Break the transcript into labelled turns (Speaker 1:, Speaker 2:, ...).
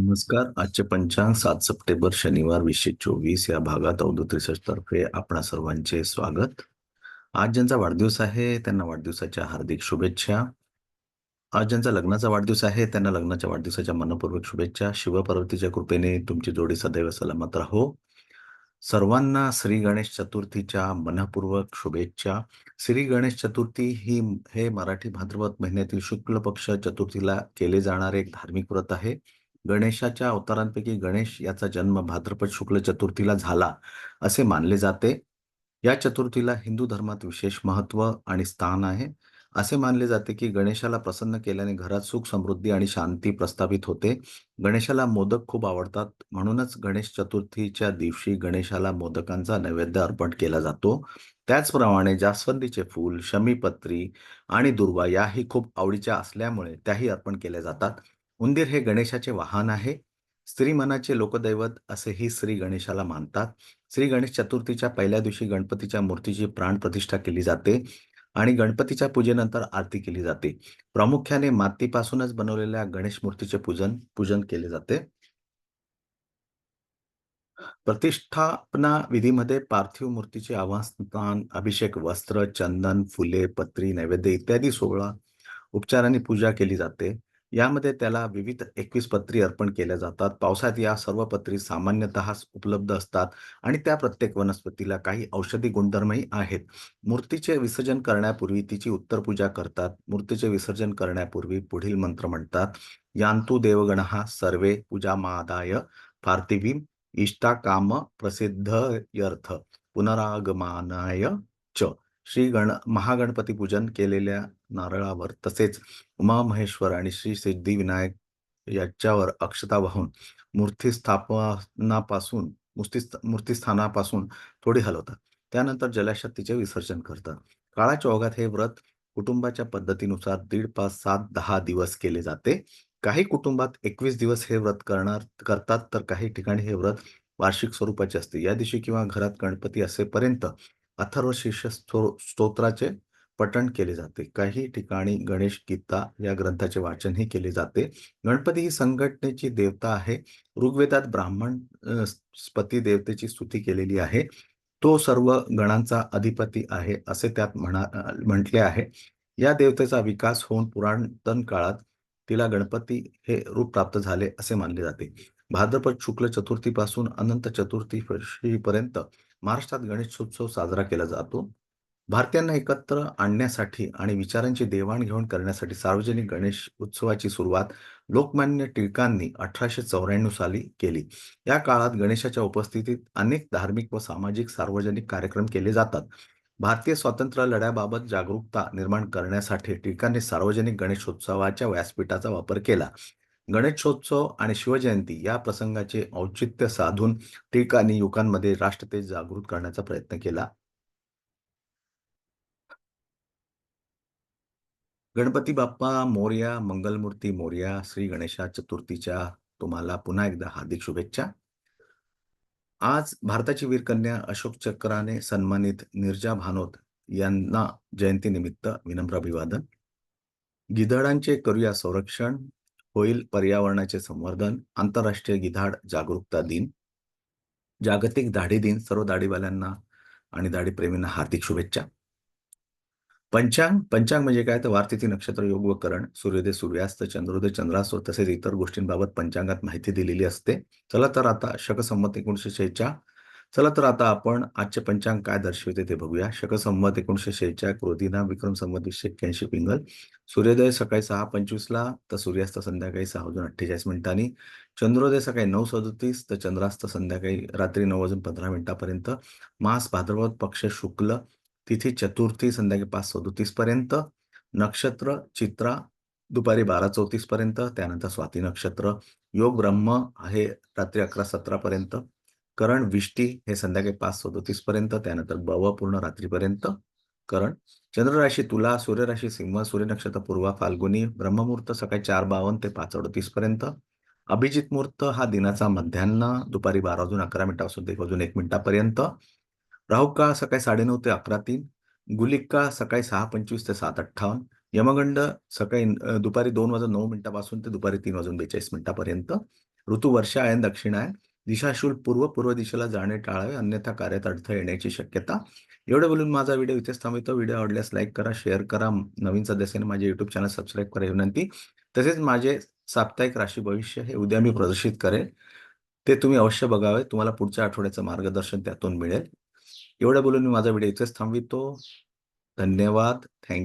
Speaker 1: नमस्कार. आजचे पंचांग सात सप्टेंबर शनिवार वीसशे चोवीस या भागात अवधूत रिसर्च तर्फे आपणा सर्वांचे स्वागत. आज ज्यांचा वाढदिवस आहे त्यांना वाढदिवसाच्या हार्दिक शुभेच्छा. आज ज्यांचा लग्नाचा वाढदिवस आहे त्यांना लग्नाच्या वाढदिवसाच्या मनपूर्वक शुभेच्छा. शिवपार्वतीच्या कृपेने तुमची जोडी सदैव सलामत राहो. सर्वांना श्री गणेश चतुर्थीच्या मनपूर्वक शुभेच्छा. श्री गणेश चतुर्थी ही हे मराठी भाद्रपद महिन्यातील शुक्ल पक्ष चतुर्थीला केले जाणारे एक धार्मिक व्रत आहे. गणेशाच्या अवतारांपैकी गणेश याचा जन्म भाद्रपद शुक्ल चतुर्थीला झाला असे मानले जाते. या चतुर्थीला हिंदू धर्मात विशेष महत्त्व आणि स्थान आहे. असे मानले जाते की गणेशाला प्रसन्न केल्याने घरात सुख समृद्धी आणि शांती प्रस्थापित होते. गणेशाला मोदक खूप आवडतात. म्हणूनच गणेश चतुर्थीच्या दिवशी गणेशाला मोदकांचा नैवेद्य अर्पण केला जातो. त्याचप्रमाणे जास्वंदीचे फूल शमीपत्री आणि दुर्वा याही खूप आवडीच्या असल्यामुळे त्याही अर्पण केल्या जातात. उंदीर हे गणेशाचे वाहन आहे. स्त्री मनाचे लोकदैवत असेही श्री गणेशाला मानतात. श्री गणेश चतुर्थीच्या पहिल्या दिवशी गणपतीच्या मूर्तीची प्राण प्रतिष्ठा केली जाते आणि गणपतीच्या पूजेनंतर आरती केली जाते. प्रामुख्याने मातीपासूनच बनवलेल्या गणेश मूर्तीचे पूजन पूजन केले जाते. प्रतिष्ठापना विधीमध्ये पार्थिव मूर्तीचे आवाहन अभिषेक वस्त्र चंदन फुले पत्री नैवेद्य इत्यादी सोहळा उपचारांनी पूजा केली जाते. यामध्ये त्याला विविध एकवीस पत्री अर्पण केल्या जातात. पावसात या सर्व पत्री सामान्यतः उपलब्ध असतात आणि त्या प्रत्येक वनस्पतीला काही औषधी गुणधर्मही आहेत. मूर्तीचे विसर्जन करण्यापूर्वी तिची उत्तर पूजा करतात. मूर्तीचे विसर्जन करण्यापूर्वी पुढील मंत्र म्हणतात यांतू देवगण हा सर्वे पूजा मादाय पार्थिवी इष्टा काम प्रसिद्ध यर्थ पुनरागमानाय च. श्री गण महागणपती पूजन केलेल्या नारळावर तसेच उमा महेश्वर आणि श्री सिद्धिविनायक याच्यावर अक्षता वाहून मूर्ती स्थापनापासून मूर्ती मूर्तीस्थानापासून थोडी हलवतात. त्यानंतर जलाशयात तिचे विसर्जन करतात. काळाच्या ओघात हे व्रत कुटुंबाच्या पद्धतीनुसार दीड पाच सात दहा दिवस केले जाते. काही कुटुंबात एकवीस दिवस हे व्रत करणार करतात तर काही ठिकाणी हे व्रत वार्षिक स्वरूपाचे असते. या दिवशी किंवा घरात गणपती असेपर्यंत अथर्व शीर्ष स्तोत्राचे पठण केले जाते. काही ठिकाणी गणेश गीता या ग्रंथाचे वाचनही केले जाते. गणपती ही संघटनेची देवता आहे. ऋग्वेदात ब्राह्मण पती देवतेची स्तुती केलेली आहे. तो सर्व गणांचा अधिपती आहे असे त्यात म्हणा म्हटले आहे. या देवतेचा विकास होऊन पुरातन काळात तिला गणपती हे रूप प्राप्त झाले असे मानले जाते. भाद्रपद शुक्ल चतुर्थीपासून अनंत चतुर्थी पर्यंत महाराष्ट्रात गणेशोत्सव साजरा केला जातो. भारतीयांना एकत्र आणण्यासाठी आणि विचारांची देवाणघेवाण करण्यासाठी सार्वजनिक गणेश उत्सवाची सुरुवात लोकमान्य टिळकांनी अठराशे चौऱ्याण्णव साली केली. या काळात गणेशाच्या उपस्थितीत अनेक धार्मिक व सामाजिक सार्वजनिक कार्यक्रम केले जातात. भारतीय स्वातंत्र्य लढ्याबाबत जागरूकता निर्माण करण्यासाठी टिळकांनी सार्वजनिक गणेशोत्सवाच्या व्यासपीठाचा वापर केला. गणेशोत्सव आणि शिवजयंती या प्रसंगाचे औचित्य साधून टिळकांनी युवकांमध्ये राष्ट्रतेज जागृत करण्याचा प्रयत्न केला. गणपती बाप्पा मोर्या मंगलमूर्ती मोर्या श्री गणेशा चतुर्थीच्या तुम्हाला पुन्हा एकदा हार्दिक शुभेच्छा. आज भारताची वीरकन्या अशोक चक्राने सन्मानित निर्जा भानोत यांना जयंतीनिमित्त विनम्र अभिवादन. गिधाडांचे करूया संरक्षण होईल पर्यावरणाचे संवर्धन आंतरराष्ट्रीय गिधाड जागरूकता दिन. जागतिक दाढी दिन सर्व दाढीवाल्यांना आणि दाढीप्रेमींना हार्दिक शुभेच्छा. पंचांग पंचांग म्हणजे काय? तर वारतिथी नक्षत्र योग व करण सूर्योदय सूर्यास्त चंद्रोदय चंद्रास्त तसेच इतर गोष्टींबाबत पंचांगात माहिती दिलेली असते. चला तर आता शकसंमत एकोणीसशे शेहेचाळ चला तर आता आपण आजचे पंचांग काय दर्शवते ते बघूया. शकसंमत एकोणीशे शेहेचाळ क्रोधीना विक्रम संमत एकशे एक्क्याऐंशी पिंगल. सूर्योदय सकाळी सहा पंचवीसला तर सूर्यास्त संध्याकाळी सहा वाजून अठ्ठेचाळीस मिनिटांनी. चंद्रोदय सकाळी नऊ सदतीस तर चंद्रास्त संध्याकाळी रात्री नऊ वाजून पंधरा मिनिटापर्यंत. मास भाद्रपद पक्ष शुक्ल तिथी चतुर्थी संध्याकाळी पाच सदोतीस पर्यंत नक्षत्र चित्रा दुपारी बारा चौतीस पर्यंत त्यानंतर स्वाती नक्षत्र योग ब्रह्म आहे रात्री अकरा सतरा पर्यंत करण विष्टी हे संध्याकाळी पाच सदोतीस पर्यंत त्यानंतर बव पूर्ण रात्रीपर्यंत करण चंद्रराशी तुला सूर्यराशी सिंह सूर्य नक्षत्र पूर्वा फाल्गुनी ब्रह्ममुहूर्त सकाळी चार बावन्न ते पाच अडतीस पर्यंत अभिजित मुहूर्त हा दिनाचा मध्यान्ह दुपारी बारा वाजून अकरा मिनिटापासून एक वाजून एक मिनिटापर्यंत राहुकाळ सकाळी साडेनऊ ते अकरा तीन? गुलिका सकाळी सहा पंचवीस ते सात अठ्ठावन्न? यमगंड सकाळी दुपारी दोन वाजून नऊ मिनिटापासून ते दुपारी तीन वाजून बेचाळीस मिनिटापर्यंत. ऋतू वर्षा आहे दक्षिण आहे. दिशाशूल पूर्व पूर्व दिशेला जाणे टाळावे अन्यथा कार्यात अडथळे येण्याची शक्यता. एवढे बोलून माझा व्हिडिओ इथेच थांबवतो. व्हिडिओ आवडल्यास लाईक करा शेअर करा. नवीन सदस्याने माझे युट्यूब चॅनल सबस्क्राईब करा विनंती. तसेच माझे साप्ताहिक राशी भविष्य हे उद्या मी प्रदर्शित करेल ते तुम्ही अवश्य बघावे. तुम्हाला पुढच्या आठवड्याचं मार्गदर्शन त्यातून मिळेल. एवढं बोलून मी माझा व्हिडिओ इथेच थांबवितो. धन्यवाद. थँक्यू